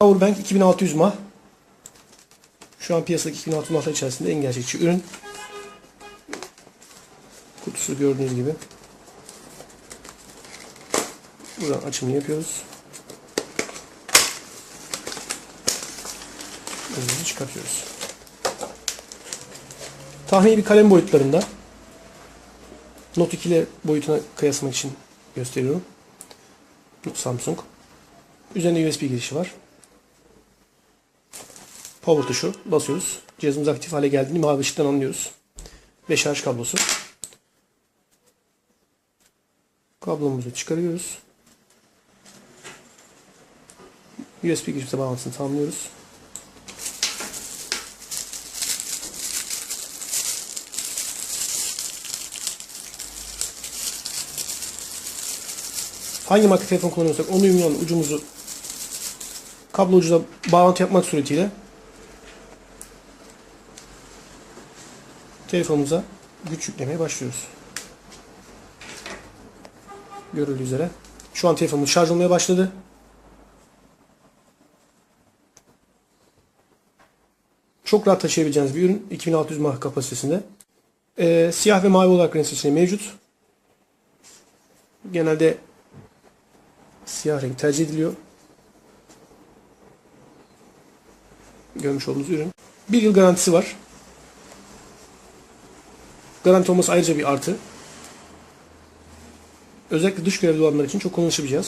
Powerbank 2600 mAh. Şu an piyasadaki 2600 mAh'lar içerisinde en gerçekçi ürün. Kutusu gördüğünüz gibi. Buradan açımını yapıyoruz. Ürünü çıkartıyoruz. Tahmini bir kalem boyutlarında. Note 2 ile boyutuna kıyaslamak için gösteriyorum. Samsung. Üzerinde USB girişi var. Power tuşu basıyoruz. Cihazımız aktif hale geldiğini mavi ışıktan anlıyoruz. Ve şarj kablosu. Kablomuzu çıkarıyoruz. USB girişimize bağlantısını tamamlıyoruz. Hangi marka telefon kullanıyorsak onu uyumlu ucumuzu kablo ucuna bağlantı yapmak suretiyle telefonumuza güç yüklemeye başlıyoruz. Görüldüğü üzere. Şu an telefonumuz şarj olmaya başladı. Çok rahat taşıyabileceğiniz bir ürün. 2600 mAh kapasitesinde. Ee, siyah ve mavi olarak renk seçeneği mevcut. Genelde siyah renk tercih ediliyor. Görmüş olduğunuz ürün. Bir yıl garantisi var. Garanti olması ayrıca bir artı. Özellikle dış görevli olanlar için çok kullanışlı bir cihaz.